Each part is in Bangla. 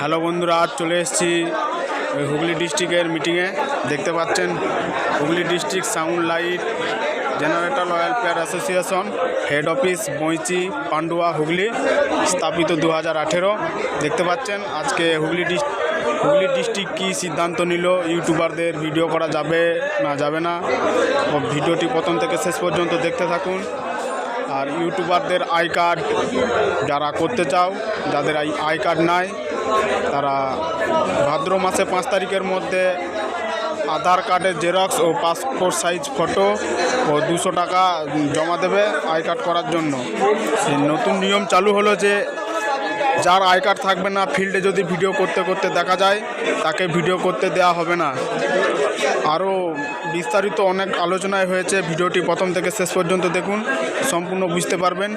হ্যালো বন্ধুরা, আজ চলে এসেছি ওই হুগলি ডিস্ট্রিক্টের মিটিংয়ে দেখতে পাচ্ছেন, Hooghly district sound light, generator welfare association, head office Boinchi Pandua, Hooghly, স্থাপিত দু হাজার আঠেরো। দেখতে পাচ্ছেন, আজকে হুগলি ডিস্ট হুগলি ডিস্ট্রিক্ট কী সিদ্ধান্ত নিল, ইউটিউবারদের ভিডিও করা যাবে না যাবে না ভিডিওটি প্রথম থেকে শেষ পর্যন্ত দেখতে থাকুন। আর ইউটিউবারদের আই কার্ড যারা করতে চাও, যাদের আই কার্ড নাই তারা ভাদ্র মাসে পাঁচ তারিখের মধ্যে আধার কার্ডের জেরক্স ও পাসপোর্ট সাইজ ফটো ও দুশো টাকা জমা দেবে আই কার্ড করার জন্য। নতুন নিয়ম চালু হলো যে যার আই কার্ড থাকবে না, ফিল্ডে যদি ভিডিও করতে করতে দেখা যায়, তাকে ভিডিও করতে দেওয়া হবে না। আরও বিস্তারিত অনেক আলোচনায় হয়েছে, ভিডিওটি প্রথম থেকে শেষ পর্যন্ত দেখুন, সম্পূর্ণ বুঝতে পারবেন।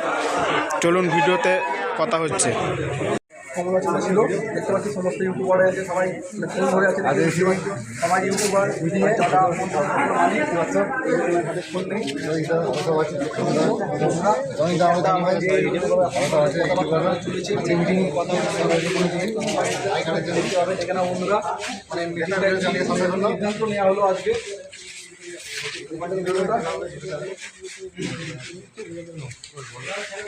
চলুন, ভিডিওতে কথা হচ্ছে। সমালোচনা ছিল। দেখতে পাচ্ছি সমস্ত ইউটিউবারে আছে সবাই ফোন ধরে আছে। সবাই ইউটিউবার মিটিংয়ে যারা ফোন নেই চলেছে যে মিটিং কথা দেখতে হবে দেখে না বন্ধুরা মানে মিটিংটা সিদ্ধান্ত নেওয়া হলো আজকে।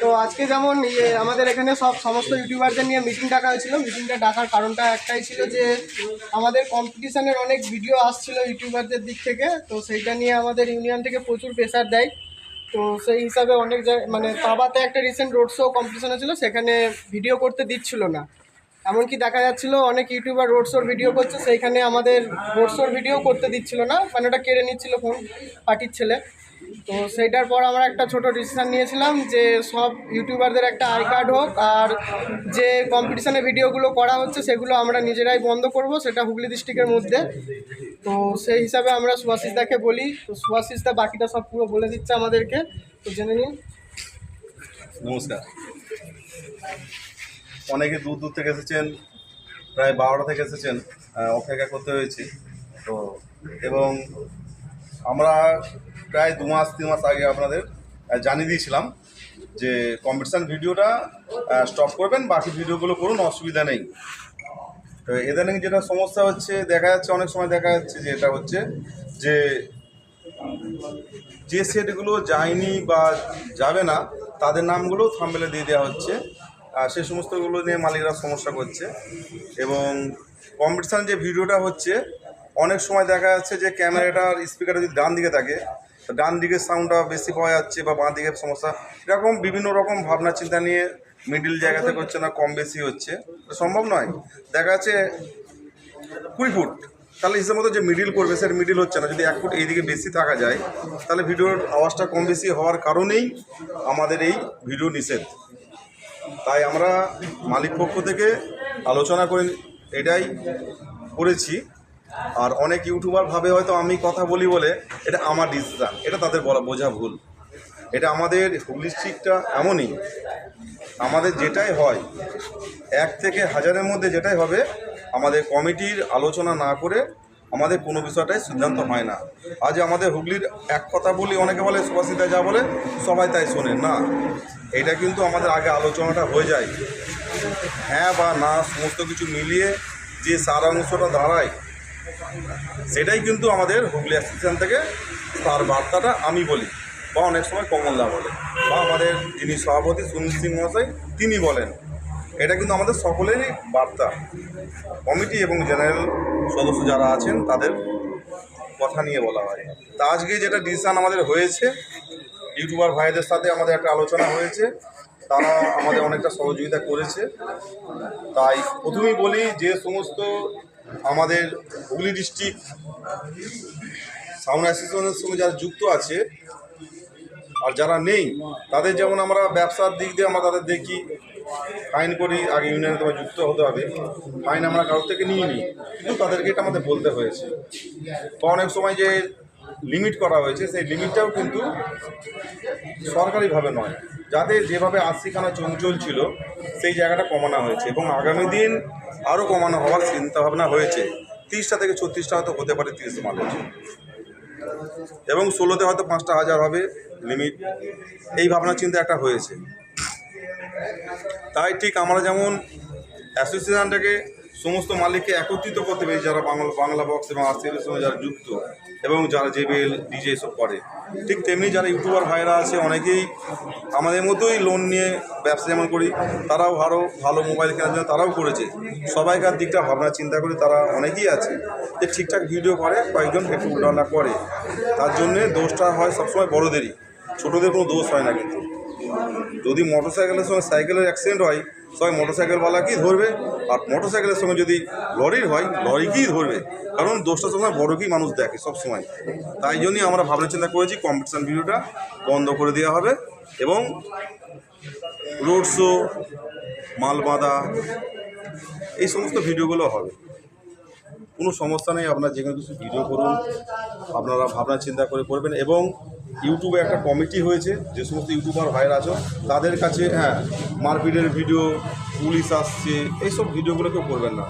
তো আজকে যেমন ইয়ে আমাদের এখানে সব সমস্ত ইউটিউবারদের নিয়ে মিটিং ডাকা হয়েছিল। মিটিংটা ডাকার কারণটা একটাই ছিল যে, আমাদের কম্পিটিশনের অনেক ভিডিও আসছিল ইউটিউবারদের দিক থেকে। তো সেইটা নিয়ে আমাদের ইউনিয়ন থেকে প্রচুর প্রেশার দেয়। তো সেই হিসাবে অনেক মানে তাবাতে একটা রিসেন্ট রোড শো কম্পিটিশন ছিল, সেখানে ভিডিও করতে দিচ্ছিল না। এমনকি দেখা যাচ্ছিল অনেক ইউটিউবার রোড শোর ভিডিও করছে, সেইখানে আমাদের রোড শোর ভিডিও করতে দিচ্ছিল না মানে ওটা কেড়ে নিচ্ছিল ফোন পার্টির ছেলে। তো সেইটার পর আমরা একটা ছোট ডিসিশন নিয়েছিলাম যে সব ইউটিউবারদের একটা আই কার্ড হোক, আর যে কম্পিটিশনে ভিডিওগুলো করা হচ্ছে সেগুলো আমরা নিজেরাই বন্ধ করব, সেটা হুগলি ডিস্ট্রিক্টের মধ্যে। তো সেই হিসাবে আমরা সুভাষিস দাকে বলি, তো সুভাষিস দা বাকিটা সব পুরো বলে দিচ্ছে আমাদেরকে, তো জেনে নিন। নমস্কার। অনেকে দূর দূর থেকে এসেছেন, প্রায় বারোটা থেকে এসেছেন অপেক্ষা করতে হয়েছে। তো, এবং আমরা প্রায় দু মাস, তিন মাস আগে আপনাদের জানিয়ে দিয়েছিলাম যে কম্পিটিশান ভিডিওটা স্টপ করবেন, বাকি ভিডিওগুলো করুন, অসুবিধা নেই। তো ইদানিং যেটা সমস্যা হচ্ছে, দেখা যাচ্ছে, অনেক সময় দেখা যাচ্ছে যে এটা হচ্ছে যে যে সেটগুলো যায়নি বা যাবে না, তাদের নামগুলো থাম্বেলে দিয়ে দেওয়া হচ্ছে। সেই সমস্তগুলো নিয়ে মালিকরা সমস্যা করছে। এবং কম্পিটিশান যে ভিডিওটা হচ্ছে, অনেক সময় দেখা যাচ্ছে যে ক্যামেরাটার স্পিকারটা যদি ডান দিকে থাকে, ডান দিকের সাউন্ডটা বেশি পাওয়া যাচ্ছে বা বাঁ দিকের সমস্যা, এরকম বিভিন্ন রকম ভাবনা চিন্তা নিয়ে মিডিল জায়গাতে হচ্ছে না কম বেশি হচ্ছে। সম্ভব নয়। দেখা যাচ্ছে কুড়ি ফুট, তাহলে হিসেবে মতো যে মিডিল করবে, সেটা মিডিল হচ্ছে না। যদি এক ফুট এইদিকে বেশি থাকা যায়, তাহলে ভিডিওর আওয়াজটা কম বেশি হওয়ার কারণেই আমাদের এই ভিডিও নিষেধ। তাই আমরা মালিক পক্ষ থেকে আলোচনা করে এটাই করেছি। আর অনেক ইউটিউবার ভাবে হয়তো আমি কথা বলি বলে এটা আমার ডিসিশান এটা তাদের বলা, বোঝা ভুল। এটা আমাদের হুগলি এমনই, আমাদের যেটাই হয়, এক থেকে হাজারের মধ্যে যেটাই হবে, আমাদের কমিটির আলোচনা না করে আমাদের কোনো বিষয়টাই সিদ্ধান্ত হয় না। আজ আমাদের হুগলির এক কথা বলি, অনেকে বলে, সুভাষিতা যা বলে, সবাই তাই শোনে। না এটা কিন্তু আমাদের আগে আলোচনাটা হয়ে যায়। হ্যাঁ বা না, সমস্ত কিছু মিলিয়ে যে সারাংশটা দাঁড়ায়, সেটাই কিন্তু আমাদের হুগলি অ্যাসোসিয়েশন থেকে তার বার্তাটা আমি বলি, বা অনেক সময় কমলদা বলে, বা আমাদের যিনি সভাপতি সুনীল সিং মহাশয়, তিনি বলেন। এটা কিন্তু আমাদের সকলেরই বার্তা। কমিটি এবং জেনারেল সদস্য যারা আছেন, তাদের কথা নিয়ে বলা হয়। তা আজকে যেটা ডিসিশান আমাদের হয়েছে ইউটিউবার ভাইদের সাথে আমাদের একটা আলোচনা হয়েছে। তারা আমাদের অনেকটা সহযোগিতা করেছে। তাই প্রথমেই বলি যে সমস্ত আমাদের হুগলি ডিস্ট্রিক্ট সাউন্ড অ্যাসোসিয়েশনের সঙ্গে যারা যুক্ত আছে, আর যারা নেই, তাদের যেমন আমরা ব্যবসার দিক দিয়ে আমরা তাদের দেখি ফাইন করি, আগে ইউনিয়নে তোমার যুক্ত হতে হবে। ফাইন আমরা কারোর থেকে নিয়ে নিই কিন্তু তাদেরকে এটা আমাদের বলতে হয়েছে। বা অনেক সময় যে লিমিট করা হয়েছে, সেই লিমিটটাও কিন্তু সরকারিভাবে নয়। যাতে যেভাবে আশিখানা চঞ্চল ছিল, সেই জায়গাটা কমানো হয়েছে এবং আগামী দিন আরও কমানো হওয়ার চিন্তাভাবনা হয়েছে। তিরিশটা থেকে ছত্রিশটা হয়তো হতে পারে, তিরিশ মানুষ এবং ষোলোতে হয়তো পাঁচটা হাজার হবে লিমিট এই ভাবনা চিন্তা একটা হয়েছে। তাই ঠিক আমরা যেমন অ্যাসোসিয়েশনটাকে সমস্ত মালিককে একত্রিত করতে পেরেছি যারা বাংলা বাংলা বক্স এবং আর্সিএলের সঙ্গে যারা যুক্ত এবং যারা জেবিএল ডিজে এসব করে, ঠিক তেমনি যারা ইউটিউবার ভাইরা আছে অনেকেই আমাদের মতোই লোন নিয়ে ব্যবসা যেমন করি, তারাও আরও ভালো মোবাইল কেনার জন্য তারাও করেছে। সবাইকার দিকটা ভাবনা চিন্তা করে তারা অনেকেই আছে যে ঠিকঠাক ভিডিও করে, কয়েকজন একটু উল্টাপাল্টা করে। তার জন্যে দোষটা হয় সবসময় বড়োদেরই, ছোটোদের কোনো দোষ হয় না কিন্তু। যদি মোটর সাইকেলের সঙ্গে সাইকেলের অ্যাক্সিডেন্ট হয়, সবাই মোটর সাইকেলওয়ালাকেই ধরবে? আর মোটর সাইকেলের সঙ্গে যদি লরির হয় লরিকেই ধরবে? কারণ দোষটা সময় বড়কেই মানুষ দেখে সব সময় তাই জন্যই আমরা ভাবনা চিন্তা করেছি কম্পিটিশান ভিডিওটা বন্ধ করে দেওয়া হবে এবং রোড শো মাল বাঁধা এই সমস্ত ভিডিওগুলো হবে। কোনো সমস্যা নেই, আপনারা যে কোনো কিছু ভিডিও করুন, আপনারা ভাবনা চিন্তা করে করবেন এবং ইউটিউবে একটা কমিটি হয়েছে, যে সমস্ত ইউটিউবার ভাইরা আছো, তাদের কাছে হ্যাঁ মারপিটের ভিডিও, পুলিশ আসছে, এইসব ভিডিওগুলো কেউ করবেন না।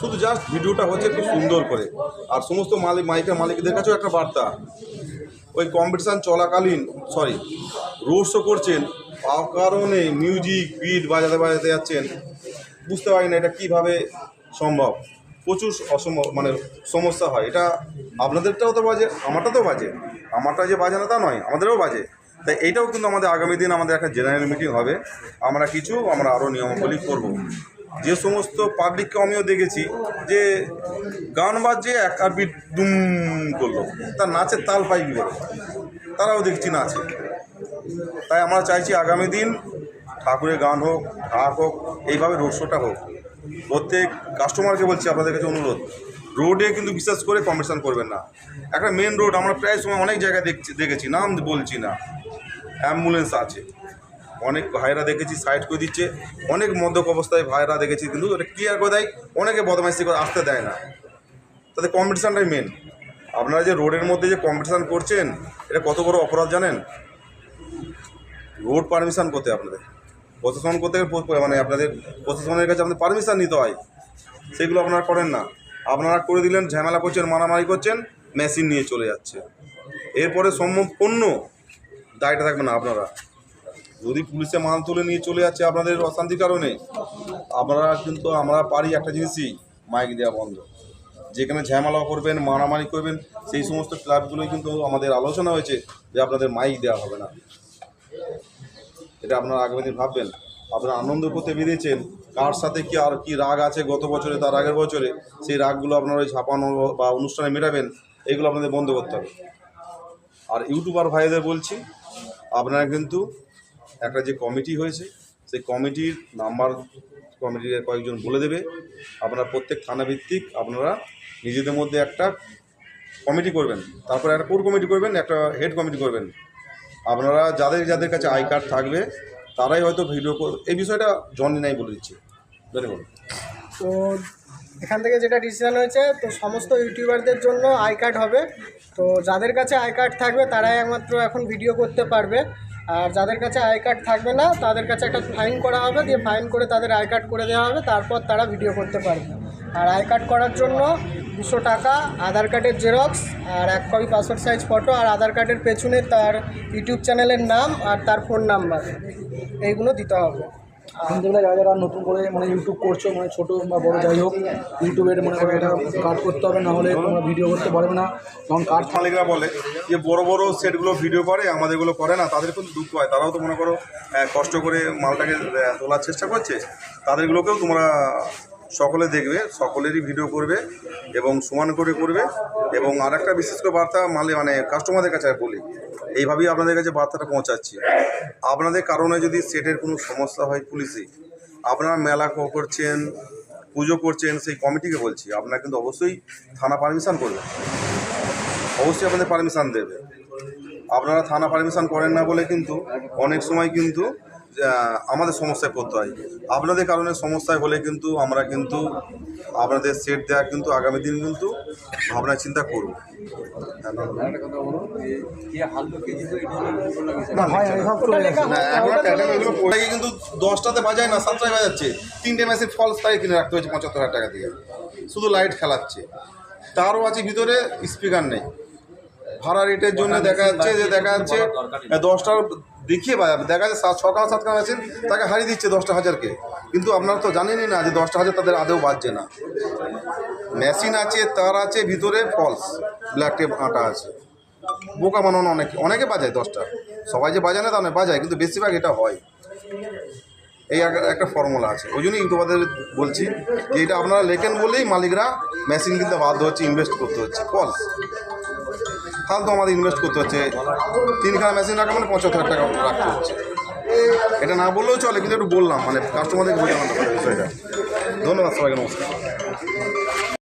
শুধু জাস্ট ভিডিওটা হচ্ছে একটু সুন্দর করে। আর সমস্ত মালিক মাইকের মালিকদের কাছেও একটা বার্তা। ওই কম্পিটিশান চলাকালীন সরি রোড শো করছেন কারণে মিউজিক বিট বাজাতে বাজাতে যাচ্ছেন। বুঝতে পারি না এটা কীভাবে সম্ভব। প্রচুর অসম মানে সমস্যা হয়। এটা আপনাদেরটাও তো বাজে, আমারটা তো বাজে। আমারটা যে বাজে না তা নয়, আমাদেরও বাজে। তাই এইটাও কিন্তু আমাদের আগামী দিন আমাদের একটা জেনারেল মিটিং হবে। আমরা কিছু, আমরা আরও নিয়মাবলী করব। যে সমস্ত পাবলিককে আমিও দেখেছি যে গান বাজছে এক আর বিট দুম করল। তার নাচের তাল পাই কী তারাও দেখছি নাচে। তাই আমরা চাইছি আগামী দিন ঠাকুরের গান হোক, ঢাক হোক, এইভাবে রোড শোটা হোক। প্রত্যেক কাস্টমারকে বলছি আপনাদের কাছে অনুরোধ। রোডে কিন্তু বিশ্বাস করে কম্পিটিশান করবেন না। একটা মেন রোড আমরা প্রায় সময় অনেক জায়গায় দেখছি, দেখেছি, নাম বলছি না। অ্যাম্বুলেন্স আছে। অনেক ভাইরা দেখেছি সাইড করে দিচ্ছে। অনেক মদ্যপ অবস্থায় ভাইরা দেখেছি, কিন্তু এটা ক্লিয়ার করে দেয়? অনেকে বদমাইশি করে আসতে দেয় না। তাতে কম্পিটিশানটাই মেন আপনারা যে রোডের মধ্যে যে কম্পিটিশান করছেন, এটা কত বড় অপরাধ জানেন? রোড পারমিশন করতে আপনাদের। প্রশাসন করতে মানে আপনাদের প্রশাসনের কাছে আপনাদের পারমিশন নিতে হয়। সেগুলো আপনারা করেন না। আপনারা করে দিলেন, ঝামেলা করছেন, মারামারি করছেন, মেশিন নিয়ে চলে যাচ্ছে। এরপরে সম্পূর্ণ দায়টা থাকবে না আপনারা। যদি পুলিশে মাল তুলে নিয়ে চলে যাচ্ছে আপনাদের অশান্তির কারণে, আপনারা কিন্তু, আমরা পারি একটা জিনিসই, মাইক দেওয়া বন্ধ। যেখানে ঝামেলা করবেন, মারামারি করবেন, সেই সমস্ত ক্লাবগুলোই কিন্তু আমাদের আলোচনা হয়েছে যে আপনাদের মাইক দেওয়া হবে না। এটা আপনারা আগামী দিন ভাববেন। আপনারা আনন্দ করতে বেরিয়েছেন কার সাথে কি আর কি রাগ আছে গত বছরে তার আগের বছরে? সেই রাগগুলো আপনারা ওই ছাপানো বা অনুষ্ঠানে মেটাবেন, এগুলো আপনাদের বন্ধ করতে হবে। আর ইউটিউবার ভাইদের বলছি, আপনারা কিন্তু একটা যে কমিটি হয়েছে, সেই কমিটির নাম্বার, কমিটির কয়েকজন বলে দেবে। আপনারা প্রত্যেক থানা ভিত্তিক আপনারা নিজেদের মধ্যে একটা কমিটি করবেন। তারপরে একটা কোর কমিটি করবেন, একটা হেড কমিটি করবেন। আপনারা যাদের যাদের কাছে আই কার্ড থাকবে, তারাই হয়তো ভিডিও এই বিষয়টা জনি নাই বলে দিচ্ছি। তো এখান থেকে যেটা ডিসিশন হয়েছে, তো সমস্ত ইউটিউবারদের জন্য আই কার্ড হবে। তো যাদের কাছে আই কার্ড থাকবে, তারাই একমাত্র এখন ভিডিও করতে পারবে। আর যাদের কাছে আই কার্ড থাকবে না, তাদের কাছে একটা ফাইন করা হবে, দিয়ে ফাইন করে তাদের আই কার্ড করে দেওয়া হবে, তারপর তারা ভিডিও করতে পারবে। আর আই কার্ড করার জন্য দুশো টাকা, আধার কার্ডের জেরক্স আর এক কপি পাসপোর্ট সাইজ ফটো আর আধার কার্ডের পেছনে তার ইউটিউব চ্যানেলের নাম আর তার ফোন নাম্বার এইগুলো দিতে হবে। যেগুলো যারা যারা নতুন করে মানে ইউটিউব করছ মানে ছোটো বা বড়ো যাই হোক ইউটিউবের মনে করো এটা কাট করতে হবে, না হলে তোমরা ভিডিও করতে পারবে না। কারণ কাট মালিকরা বলে যে বড় বড় সেটগুলো ভিডিও করে আমাদেরগুলো করে না, তাদের কিন্তু দুঃখ হয়। তারাও তো মনে করো কষ্ট করে মালটাকে তোলার চেষ্টা করছে। তাদেরগুলোকেও তোমরা সকলে দেখবে, সকলেরই ভিডিও করবে এবং সমান করে করবে এবং আরেকটা বিশেষ করে বার্তা মালে মানে কাস্টমারদের কাছে বলি, এইভাবেই আপনাদের কাছে বার্তাটা পৌঁছাচ্ছি। আপনাদের কারণে যদি সেটের কোনো সমস্যা হয় পুলিশে আপনারা মেলা করছেন, পুজো করছেন, সেই কমিটিকে বলছি, আপনারা কিন্তু অবশ্যই থানা পারমিশন করবেন। অবশ্যই আপনাদের পারমিশন দেবে। আপনারা থানা পারমিশন করেন না বলে কিন্তু অনেক সময় কিন্তু আমাদের সমস্যায় পড়তে হয়। আপনাদের কারণে সমস্যায় হলে কিন্তু আমরা কিন্তু আপনাদের সেট দেওয়া কিন্তু আগামী দিন কিন্তু ভাবনা চিন্তা করব। কিন্তু দশটাতে বাজায় না, সাতটায় বাজাচ্ছে। তিনটে মেসেজ ফলস তাই কিনে রাখতে হয়েছে পঁচাত্তর হাজার টাকা দিয়ে। শুধু লাইট খেলাচ্ছে। তারও আছে ভিতরে স্পিকার নেই। ভাড়া রেটের জন্য দেখা যাচ্ছে যে দেখা যাচ্ছে দশটার দেখিয়ে দেখা যাচ্ছে সকাল সাতটা মেশিন তাকে হারিয়ে দিচ্ছে দশটা হাজারকে। কিন্তু আপনারা তো জানেনই না যে দশটা হাজার তাদের আদেও বাজছে না। মেশিন আছে তার আছে ভিতরে ফলস ব্ল্যাক টেপ আটা আছে। বোকা বানানো অনেকে অনেকে বাজায় দশটা। সবাই যে বাজায় না তা নয় বাজায় কিন্তু বেশিরভাগ এটা হয়। এই একটা- ফর্মুলা আছে। ওই জন্যই ইউটিউবারদের বলছি যে এটা আপনারা লেখেন বলেই মালিকরা মেশিন কিনতে বাধ্য হচ্ছে ইনভেস্ট করতে হচ্ছে ফলস ফালতু আমাদের ইনভেস্ট করতে হচ্ছে। তিনখানা মেশিন রাখা মানে পঁচাত্তর হাজার টাকা রাখতে হচ্ছে। এটা না বললেও চলে, কিন্তু একটু বললাম মানে কাস্টমারদেরকে বোঝানো বিষয়টা। ধন্যবাদ সবাইকে, নমস্কার।